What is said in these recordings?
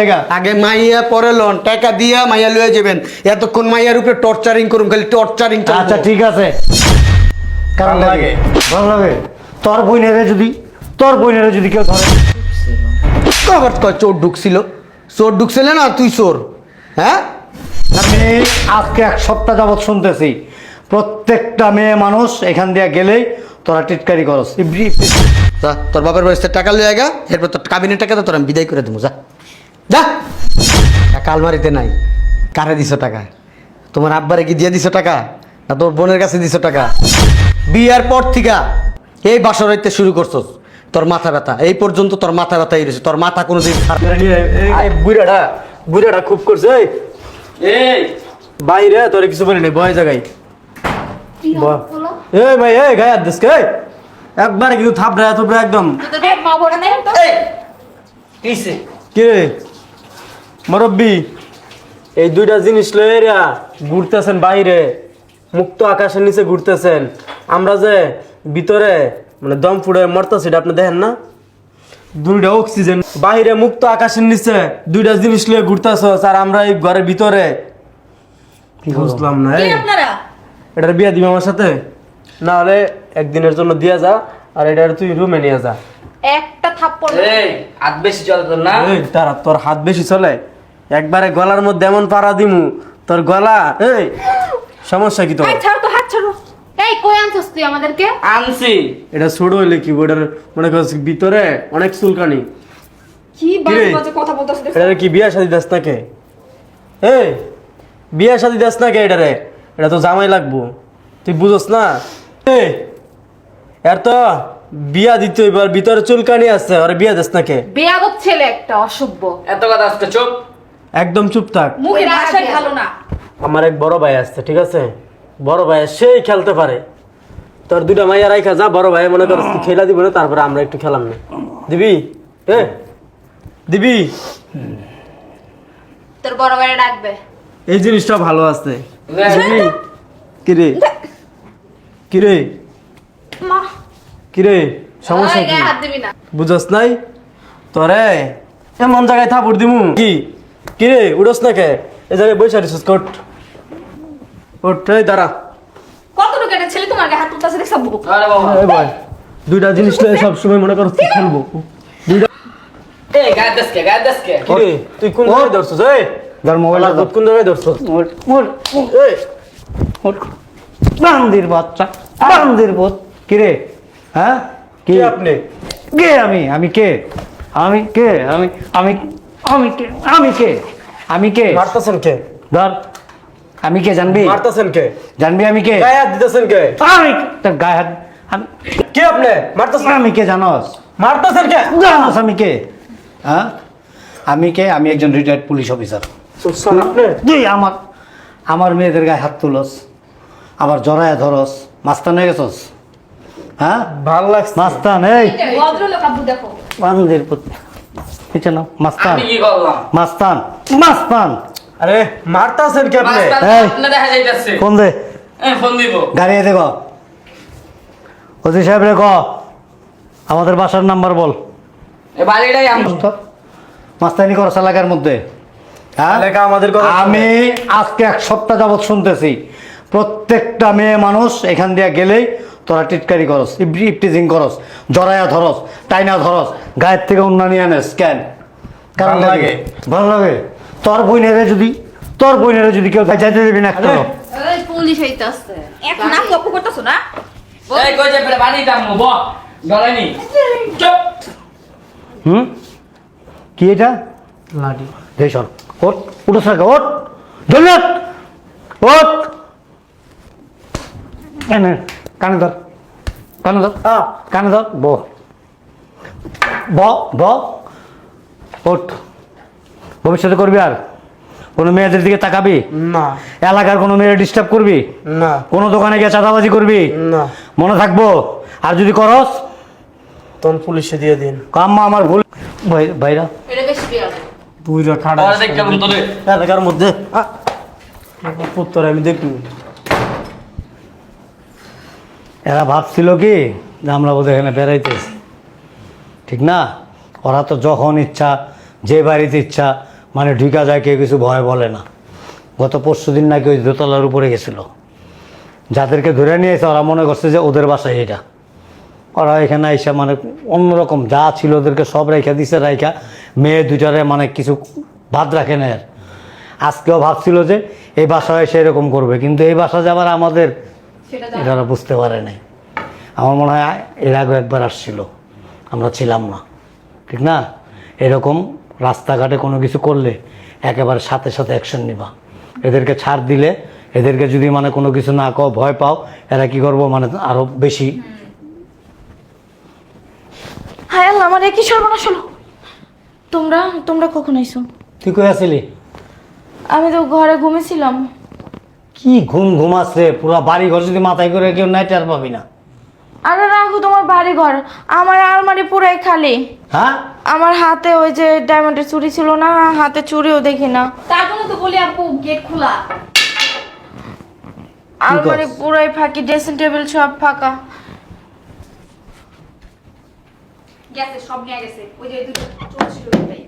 লেগা। আগে মাইয়া পরে লোন। টাকা দিয়া মাইয়া লয়ে যাবেন। এতক্ষণ মাইয়ার উপরে টর্চারিং করুন খালি টর্চারিং আচ্ছা ঠিক আছে। কারণ লাগে। ভালো লাগে। তোর বইনেরে যদি তোর বইনেরে যদি কেউ ধরে আবার কয় চোর ঢুকছিল? চোর ঢুকছিল না তুই চোর? হ্যাঁ? আমি আজকে এক সপ্তাহ যাবৎ শুনতেছি প্রত্যেকটা মেয়ে মানুষ এখান দিয়ে গেলেই তোরা টিটকারি করস। ইবরি তোর বাবার বাড়িতে টাকা লয়ে গা এরপর তোর কাবিনের টাকা তো তোর আমি বিদায় করে দেবো যা। যা। টাকা আলমারিতে নাই। কারে দিছো টাকা? তোমার আব্বারে কি দিয়ে দিছো টাকা? না তোর বোনের কাছে দিছো টাকা? বিয়ার পর থেকে এই বাসর হইতে শুরু করছ তোর মাথা ব্যথা। এই পর্যন্ত তোর মাথা ব্যথা রয়েছে। তোর মাথা কোনোদিন বুড়াটা বুড়াটা খুব করছে এই। এই। বাইরে তোর কিছু বলি নাই বয় জায়গায়। এই ভাই এই গায়ে হাত দিস? একবারে কিন্তু থাপড়া থাপড়া একদম। তোদের মা বোন নেই? তো কে মুরব্বি এই দুইটা জিনিস লয়ে ঘুরতেছেন বাইরে মুক্ত আকাশের নিচে ঘুরতেছেন। আমরা যে ভিতরে মানে দম ফুড়ে মরতেছি এটা আপনি দেখেন না? দুইটা অক্সিজেন বাইরে মুক্ত আকাশের নিচে দুইটা জিনিস লয়ে ঘুরতেছ আর আমরা এই ঘরের ভিতরে। বুঝলাম না এই? এটার বিয়া দিবি আমার সাথে? না হলে একদিনের জন্য দিয়া যা আর এটা তুই রুমে নিয়ে যা। একটা থাপ্পড় এই হাত বেশি চলে তোর না? এই তারা তোর হাত বেশি চলে? একবারে গলার মধ্যে এমন পাড়া দিমু তোর গলা এই সমস্যা কি তোর? এই ছাড়ো তো হাত ছাড়ো। এই কই আনছস তুই আমাদেরকে? আনছি। এটা ছোট হইলে কি ওটার মনে করছি ভিতরে অনেক চুলকানি। কি বাজে বাজে কথা বলতেছিস এটারে কি বিয়া শাদি দাস নাকে? এই বিয়া শাদি দাস নাকে এটারে এটা তো জামাই লাগবো। তুই বুঝোস না? এই এর তো বিয়া দিতে হইবার ভিতরে চুলকানি আছে আর বিয়া দাস নাকে? বেয়াদব ছেলে একটা অসভ্য। এত কথা আজকে চুপ একদম চুপ থাক। মুখে ভাষাই ভালো না। আমার এক বড় ভাই আসছে ঠিক আছে? বড় ভাই সেই খেলতে পারে। তোর দুটা মাইয়া রাইখা যা বড় ভাই মনে করছ খেলা দিব না তারপরে আমরা একটু খেলাম না। দিবি? এ? দিবি? তোর বড় ভাইরা ডাকবে। এই জিনিসটা ভালো আছে। দিবি? কিরে? কিরে? মা। কিরে? সমস্যা কি গায়ে হাত দিবি না। নাই? তোরে এমন জায়গায় থাপুর দিমু। কি? কিরে উড়স না কে? এই জায়গায় বসে আছিস কোট। এই দাঁড়া। একটা ছেলে তোমার গায়ে হাত তুলতেছে দেখছ? আরে বাবা। এই ভাই দুইটা জিনিস লয়ে সব সময় মনে করছ তুই খেলব। দুইটা এই গায়ে দেশকে গায়ে দেশকে। কিরে তুই কোন জায়গায় ধরছস? এই ধর মোবাইল ওলা কোন জায়গায় ধরছস? এই। বান্দির বাচ্চা বান্দির বোধ কিরে? হ্যাঁ? কি? আপনি? কে আমি? আমি কে? আমি কে? আমি আমি আমি কে? আমি কে? আমি কে? মারতাছেন কে? ধর আমি কে জানবি? মারতাছেন কে? জানবি আমি কে? গায়ে হাত দিতেছেন কে? আমি তোর গায়ে হাত আমি কে আপনি? মারতাছেন আমি কে জানস? মারতাছেন কে? জানস আমি কে? হ্যাঁ? আমি কে? আমি একজন রিটায়ার্ড পুলিশ অফিসার তুই আমার আমার মেয়েদের গায়ে হাত তুলস। আবার জড়ায় ধরস। মাস্তান হয়ে গেছস? হ্যাঁ? ভালো লাগছে। মাস্তান এই! ভদ্রলোক আব্বু দেখো। বান্দির পুত পিছনে নাও, মাস্তান। আমি কি করলাম? মাস্তান মাস্তান। আরে মারতাছেন কে আপনি এই। আপনি দেখা যাইতাছে। ফোন দে। এই ফোন দিব। গাড়ি এতে ওসি সাহেব রে ক আমাদের বাসার নাম্বার বল। এই বাড়িটাই আমি। মাস্তানি করস এলাকার মধ্যে। হ্যাঁ? আমি আজকে এক সপ্তাহ যাবৎ শুনতেছি। প্রত্যেকটা মেয়ে মানুষ এখান দিয়ে গেলেই তোরা টিটকারি করস ইপটিজিং করস জড়ায়া ধরস টাইনা ধরস গায়ের থেকে উন্নয়ন আনেস কেন? কারণ লাগে। ভালো লাগে। তোর বইনেরে যদি তোর বইনেরে যদি কেউ যাইতে দেবি না এই পুলিশ হইতাছে এখন না কপু করতেছো না? এই কই যে বাড়ি দাম ব। গলানি চুপ। হুম? কি এটা? লাডি ওট উঠোস না ওট ওঠ। ওঠ কানে ধর। কানে ধর। কানে ধর। ব। ব ব। ওঠ। ভবিষ্যতে করবি আর? কোনো মেয়েদের দিকে তাকাবি? না। এলাকার কোনো মেয়ের ডিস্টার্ব করবি? না। কোনো দোকানে গিয়ে চাঁদাবাজি করবি? না। মনে থাকব? আর যদি করস? তখন পুলিশে দিয়ে দিন। কাম্মা আমার ভুল। ভাই- ভাইরা। এটা বেশি বিয়াদ বুইরা খাড়া রে এলাকার মধ্যে। আ, পুত্তর আমি দেখি এরা ভাবছিল কি যে আমরা বোধহয় এখানে বেড়াইতেছি। ঠিক না? ওরা তো যখন ইচ্ছা, যে বাড়িতে ইচ্ছা মানে ঢুকা যায়, কেউ কিছু ভয় বলে না। গত পরশু দিন নাকি ওই দোতলার উপরে গেছিল। যাদেরকে ধরে নিয়েছে, ওরা মনে করছে যে ওদের বাসায় এটা। ওরা এখানে এসে মানে অন্যরকম যা ছিল ওদেরকে সব রেখা দিছে রাইখা মেয়ে দুটারে মানে কিছু বাদ রাখে না আর। আজকেও ভাবছিল যে এই বাসায় এসে এরকম করবে, কিন্তু এই বাসা যাবার আমাদের এরা বুঝতে পারে নাই। আমার মনে হয় এর আগেও একবার আসছিল। আমরা ছিলাম না। ঠিক না? এরকম রাস্তাঘাটে কোনো কিছু করলে একেবারে সাথে সাথে অ্যাকশন নিবা। এদেরকে ছাড় দিলে এদেরকে যদি মানে কোনো কিছু না কও ভয় পাও এরা কি করব? মানে আরও বেশি। হায় আল্লাহ আমার একই সর্বনাশ হলো। তোমরা তোমরা কখন আইছো? তুই কই আসিলি? আমি তো ঘরে ঘুমিয়েছিলাম কি ঘুম ঘুম ঘুমাচ্ছে পুরো বাড়ি ঘর যদি মাথায় করে কেউ নাই টের পাবি না। আরে রাখো তোমার বাড়ি ঘর আমার আলমারি পুরাই খালি। হ্যাঁ? আমার হাতে ওই যে ডায়মন্ডের চুড়ি ছিল না হাতে চুড়িও দেখি না। তার জন্য তো বলি আপু গেট খোলা। আলমারি পুরাই ফাঁকি ড্রেসিং টেবিল সব ফাঁকা। গেছে সব নিয়ে গেছে। ওই যে দুটো চোর ছিল ওটাই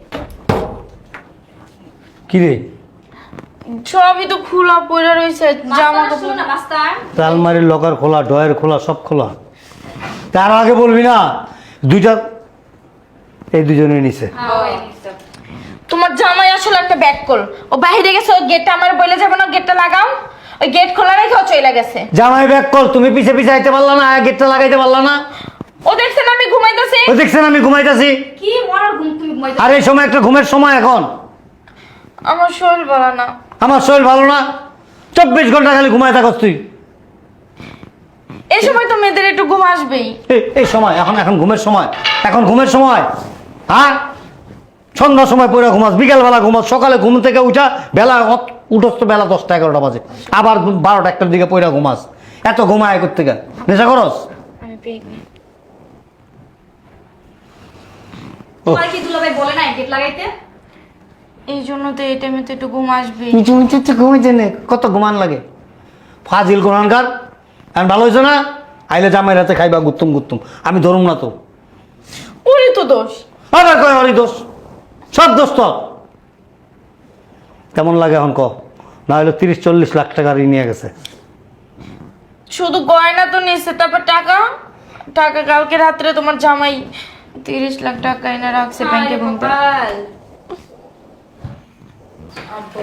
কি রে? সবই তো খোলা পড়ে রয়েছে জামা কাপড়। না মাস্টার তা আলমারির লকার খোলা ডয়ের খোলা সব খোলা। তার আগে বলবি না দুইটা এই দুজনে নিছে। হ্যাঁ। তোমার জামাই আসলে একটা ব্যাক কল ও বাইরে গেছে ওই গেটটা আমার বলে যাবে না গেটটা লাগাও। ওই গেট খোলা রেখে ও চলে গেছে। জামাই ব্যাক কল তুমি পিছে পিছে আইতে পারলা না গেটটা লাগাইতে পারলা না। ও দেখছেন আমি ঘুমাইতেছি? ও দেখছেন আমি ঘুমাইতেছি। কি মরার ঘুম তুমি ঘুমাইতে আর এই সময় একটা ঘুমের সময় এখন। আমার শরীর বলা না। আমার শরীর ভালো না চব্বিশ ঘণ্টা খালি ঘুমায় থাকস তুই। এই সময় তো মেয়েদের একটু ঘুম আসবেই। এই- সময় এখন এখন ঘুমের সময় এখন ঘুমের সময় হ্যাঁ? সন্ধ্যার সময় পরে ঘুমাস বিকালবেলা ঘুমাস সকালে ঘুম থেকে উঠা বেলা উঠোস তো বেলা দশটা এগারোটা বাজে আবার বারোটা একটার দিকে পয়রা ঘুমাস। এত ঘুমায় করতে গা নেশা করস? তোমার কি দুলাভাই বলে নাই গেট লাগাইতে? এই জন্য তো এই টাইমে তো একটু ঘুম আসবেই। মিচু মিচু তো ঘুমাইতে নে কত ঘুমান লাগে? ফাজিল কোরআনকার আর ভালো হয়েছে না? আইলে জামাই রাতে খাইবা গুত্তুম গুত্তুম। আমি ধরুম না তো। ওরই তো দোষ। আবার কয় হরি দোষ? সব দোষ তো কেমন লাগে এখন ক? না হলে তিরিশ চল্লিশ লাখ টাকা ঋণ নিয়ে গেছে। শুধু গয়না তো নিয়েছে তারপর টাকা? টাকা কালকে রাত্রে তোমার জামাই তিরিশ লাখ টাকা এনে রাখছে ব্যাংকে আরে বন্ধ কপাল। আব্বু।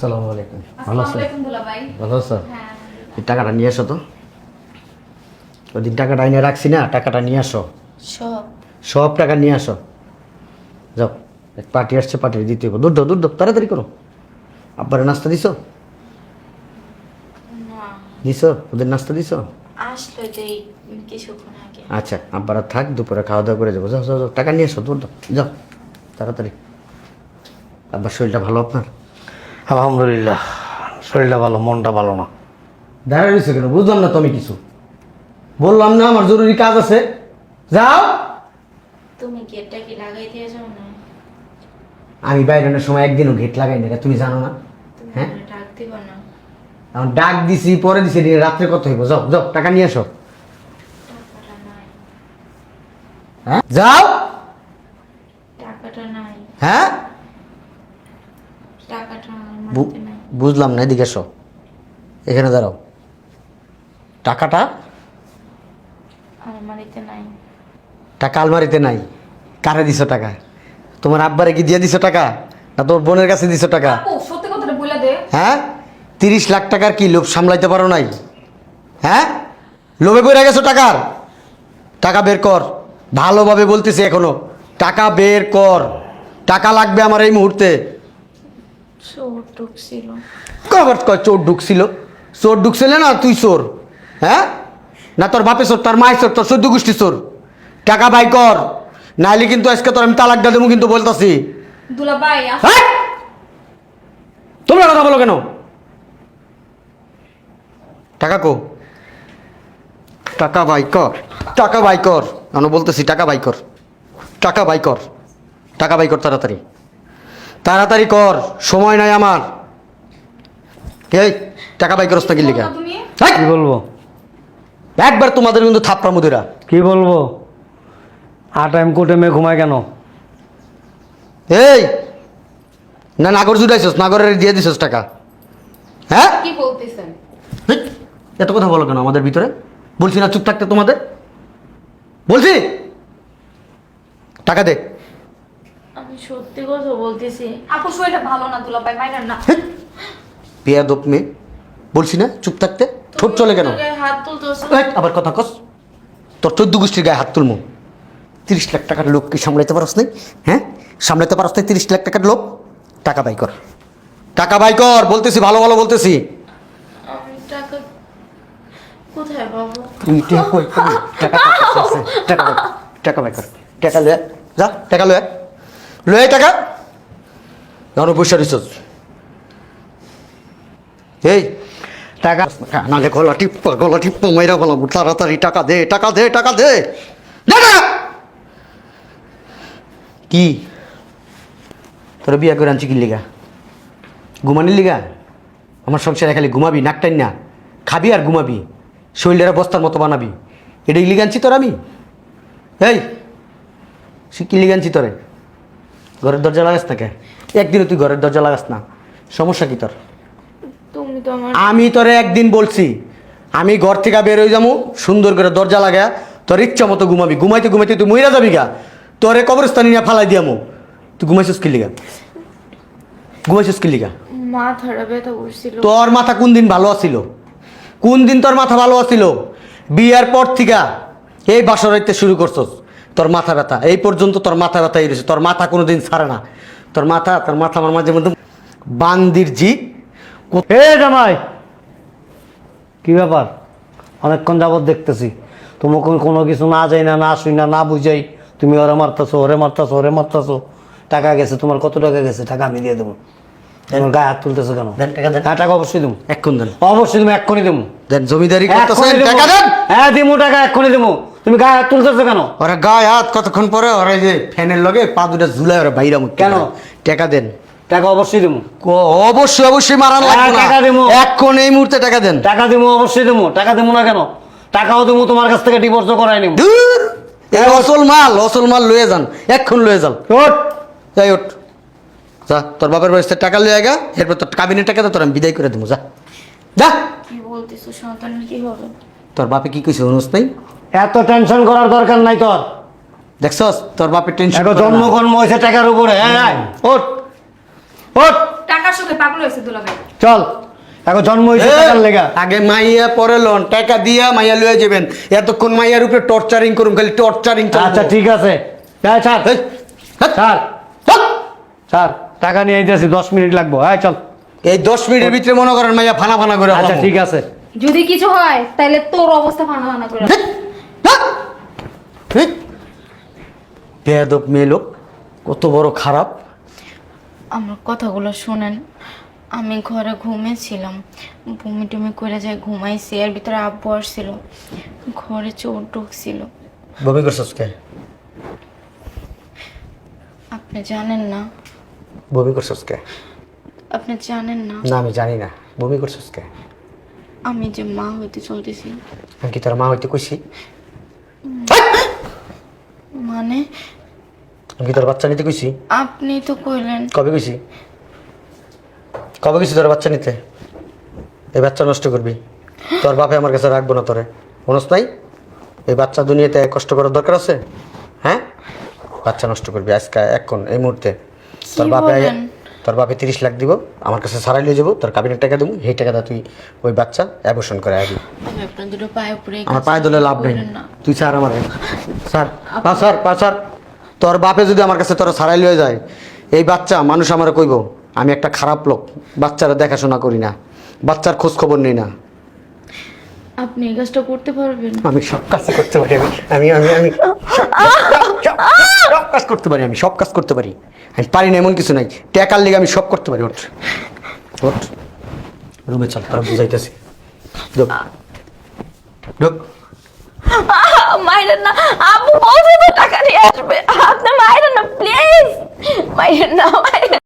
সালামু আলাইকুম ভালো আছেন ভালো আছো? হ্যাঁ। এই টাকাটা নিয়ে আসো তো। ওই দিন টাকাটা এনে রাখছি না টাকাটা নিয়ে আসো। সব। সব টাকা নিয়ে আসো। যাও এক পার্টি আসছে পার্টি দিতে হবে দূর দাও দূর দাও তাড়াতাড়ি করো। আব্বারে নাস্তা দিছো? দিছো? ওদের নাস্তা দিছো? আচ্ছা আব্বারা থাক দুপুরে খাওয়া দাওয়া করে যাব। যাও যাও যাও টাকা নিয়ে এসো দূর দাও যাও তাড়াতাড়ি। আব্বার শরীরটা ভালো আপনার? আলহামদুলিল্লাহ। শরীরটা ভালো মনটা ভালো না। দাঁড়িয়ে রয়েছে কেন? বুঝলাম না তুমি কিছু। বললাম না আমার জরুরি কাজ আছে। যাও। তুমি গেটটা কি লাগাই দিয়ে যাও না আমি বাইরের সময় একদিনও গেট লাগাই না তুমি জানো না? হ্যাঁ? ডাক দিবা না। এখন ডাক দিছি পরে দিছি রাত্রে কত হইব। যাও যাও টাকা নিয়ে আসো। হ্যাঁ? যাও। টাকাটা নাই। হ্যাঁ? টাকাটা আমার বু- নাই। বুঝলাম না এদিকে এসো। এখানে দাঁড়াও। টাকাটা? আলমারিতে নাই। টাকা আলমারিতে নাই। কারে দিছো টাকা? তোমার আব্বারে কি দিয়ে দিছো টাকা? না তোর বোনের কাছে দিছো টাকা? সত্যি কথাটা বলে দে। হ্যাঁ? তিরিশ লাখ টাকার কি লোভ সামলাইতে পারো নাই? হ্যাঁ? লোভে বইরা গেছো টাকার? টাকা বের কর। ভালোভাবে বলতেছি এখনও। টাকা বের কর। টাকা লাগবে আমার এই মুহূর্তে। চোর ঢুকছিল। কবার কয় চোর ঢুকছিল? চোর ঢুকছিল না তুই চোর? হ্যাঁ? না তোর বাপে চোর তোর মায়ের চোর তোর চোদ্দ গোষ্ঠী চোর। টাকা বাই কর। নাইলে কিন্তু আজকে তোর আমি তালাক দেবো কিন্তু বলতাছি। দুলাভাই হ্যাঁ? তোমরা কথা বলো কেন? টাকা কো? টাকা বাই কর। টাকা বাই কর। আমি বলতেছি টাকা বাই কর। টাকা বাই কর। টাকা বাই কর তাড়াতাড়ি। তাড়াতাড়ি কর সময় নাই আমার। এই টাকা বাই করস না কিল্লিকা বলো তুমি? কি বলব? একবার তোমাদের কিন্তু থাপ্পা মুদিরা কি বলব? আর টাইম কোর্টে মেয়ে ঘুমায় কেন? এই! না নাগর জুটাইছস নাগরের দিয়ে দিছস টাকা। হ্যাঁ? কি বলতেছেন? এত কথা বলো কেন আমাদের ভিতরে? বলছি না চুপ থাকতে তোমাদের? বলছি? টাকা দে। আমি সত্যি কথা বলতেছি। আপু শরীরটা ভালো না দুলা ভাই মাইরান না। পেয়া দোপ মেয়ে। বলছি না চুপ থাকতে? ঠোঁট চলে কেন? হাত আবার কথা কস। তোর চোদ্দ গোষ্ঠীর গায়ে হাত তুলমু। তিরিশ লাখ টাকার লোক কি সামলাইতে পারস নাই? হ্যাঁ? সামলাইতে পারস নাই তিরিশ লাখ টাকার লোক? টাকা বাই কর। টাকা বাই কর বলতেছি ভালো ভালো বলতেছি। আমি টাকা কোথায় পাবো? তুই টাকা? টাকা টাকা বাই কর, টাকা বাই কর। টাকা লয়ে যা টাকা লয়ে। লয়ে টাকা। ধরো পয়সা রিসোর্স এই টাকা নালে গলা টিপ্প গলা টিপ্প মেয়েরা বলো তাড়াতাড়ি টাকা দে টাকা দে টাকা দে। দে কি? তোর বিয়া করে আনছি কি লিগা? ঘুমানির লিগা? আমার সংসারে খালি ঘুমাবি নাকটাই না। খাবি আর ঘুমাবি। শরীরের বস্তার মতো বানাবি। এটাই লিগানছি তোর আমি? এই সে কি লিগানছি তোরে? ঘরের দরজা লাগাস না কে একদিনও তুই ঘরের দরজা লাগাস না। সমস্যা কি তোর? তুমি তো আমার আমি তোরে একদিন বলছি আমি ঘর থেকে বের হয়ে যাব সুন্দর করে দরজা লাগা তোর ইচ্ছা মতো ঘুমাবি। ঘুমাইতে ঘুমাইতে তুই মহিলা যাবি গা। তোরে কবরস্থানে নিয়ে ফালাই দিয়ামো তুই ঘুমাইছিস কি লিগা? ঘুমাইছিস কি লিগা? মাথাটা ব্যথা করছিল। তোর মাথা কোন দিন ভালো আছিল? কোন দিন তোর মাথা ভালো আছিল? বিয়ার পর থেকে এই বাসর হইতে শুরু করছস। তোর মাথা ব্যথা। এই পর্যন্ত তোর মাথা ব্যথা এই রয়েছে। তোর মাথা কোনো দিন ছাড়ে না। তোর মাথা তোর মাথা আমার মাঝে মধ্যে বান্দির জি। এ জামাই! কি ব্যাপার? অনেকক্ষণ যাবত দেখতেছি। তোমাকে কোনো কিছু না যাই না না শুই না না বুঝাই। তুমি ওরে মারতেছো ওরে মারতেছো ওরে মারতেছো। টাকা গেছে তোমার কত টাকা গেছে? টাকা আমি দিয়ে দেবো। তোমার গায়ে হাত তুলতেছো কেন? হ্যাঁ টাকা অবশ্যই দেবো এক্ষণ দেন। অবশ্যই তুমি এক্ষুনি দেবো দেন জমিদারি এক্ষুনি। টাকা দেন। হ্যাঁ দিমু টাকা এক্ষুনি দেবো তুমি গায়ে হাত তুলতেছো কেন? ওরা গায়ে হাত কতক্ষণ পরে? ওরা এই যে ফ্যানের লগে পা দুটা ঝুলায় ওরা বাইরা মুখ কেন? টাকা দেন। টাকা অবশ্যই দেবো। কো- অবশ্যই অবশ্যই মারান হ্যাঁ, লাগবে টাকা। না এখন এই মুহূর্তে টাকা দেন। টাকা দেবো অবশ্যই দেবো। টাকা দেবো না কেন? টাকাও দেবো তোমার কাছ থেকে ডিভোর্স করাই নেব। এই অসল মাল অসল মাল লয়ে যান। এক্ষণ লয়ে যান। ওঠ। যাই ওঠ যা তোর বাপের বাড়িতে টাকা লয়ে গা। এরপর তোর কাবিনের টাকা তো তোর আমি বিদায় করে দেবো। যা যা। কি বলতেছো সন্তানের কি হবে? তোর বাপে কি কইছে অনুস নাই? এত টেনশন করার দরকার নাই তোর। দেখছস? তোর বাপের টেনশন এখন জন্ম কর্ম হয়েছে টাকার উপরে। হ্যাঁ হ্যাঁ ওঠ। ওঠ। টাকার সাথে পাগল হয়েছে দুলা ভাই চল। এখন জন্ম হয়েছে টাকার লেগা। আগে মাইয়া পরে লোন টাকা দিয়া মাইয়া লয়ে যাবেন। এতক্ষণ মাইয়ার উপরে টর্চারিং করুন খালি টর্চারিং আচ্ছা ঠিক আছে। হ্যাঁ। ছাড়। ছাড় ছাড়। টাকা নিয়ে আইতেছি দশ মিনিট লাগবো। হ্যাঁ চল। এই দশ মিনিটের ভিতরে মনে করেন মাইয়া ফানা ফানা করে আচ্ছা ঠিক আছে। যদি কিছু হয় তাহলে তোর অবস্থা ফানা ফানা করে বেয়াদব মেয়ে লোক কত বড় খারাপ। আমার কথাগুলো শোনেন আমি ঘরে ঘুমিয়েছিলাম। বমি টুমি করে যাই ঘুমাইছি এর ভিতরে আব্বু আসছিল। ঘরে চোর ঢুকছিল। বমি করছস কে আপনি জানেন না। বমি করছস কে আপনি জানেন না। না আমি জানি না। বমি করছস কে আমি যে মা হইতে চলতেছি। আমি কি তোর মা হইতে কইছি? মানে? আমি তোর বাচ্চা নিতে কইছি? আপনি তো কইলেন। কবে কইছি? কবে কইছি তোর বাচ্চা নিতে? এই বাচ্চা নষ্ট করবি। তোর বাপে আমার কাছে রাখব না তোরে। মনস নাই? এই বাচ্চা দুনিয়াতে কষ্ট করার দরকার আছে? হ্যাঁ? বাচ্চা নষ্ট করবি আজকে এখন এই মুহূর্তে। তোর বাপে? তোর বাপে তিরিশ লাখ দিব আমার কাছে সারাই লিয়ে যাব তোর কাবিনের টাকা দেবো সেই টাকাটা তুই ওই বাচ্চা অ্যাবর্শন করে আবি। আমার পায়ে ধরলে লাভ নেই। তুই স্যার আমার। স্যার পা স্যার পা স্যার তোর বাপে যদি আমার কাছে তোর সারাই লয়ে যায় এই বাচ্চা মানুষ আমার কইব আমি একটা খারাপ লোক বাচ্চারা দেখাশোনা করি না বাচ্চার খোঁজ খবর নেই না। আপনি এই কাজটা করতে পারবেন? আমি সব কাজ করতে পারি আমি আমি আমি কাজ করতে পারি আমি, সব কাজ করতে পারি। আমি পারি না এমন কিছু নাই। ট্যাকার লেগে আমি সব করতে পারি, ওঠ। ওঠ। রুমে চল, তারা বুঝাইতেছি। ঢোক। ঢোক। আব্বু বলছে টাকা নিয়ে আসবে। আপনি মাইরেন না প্লিজ মাইরেন না, মাইরেন।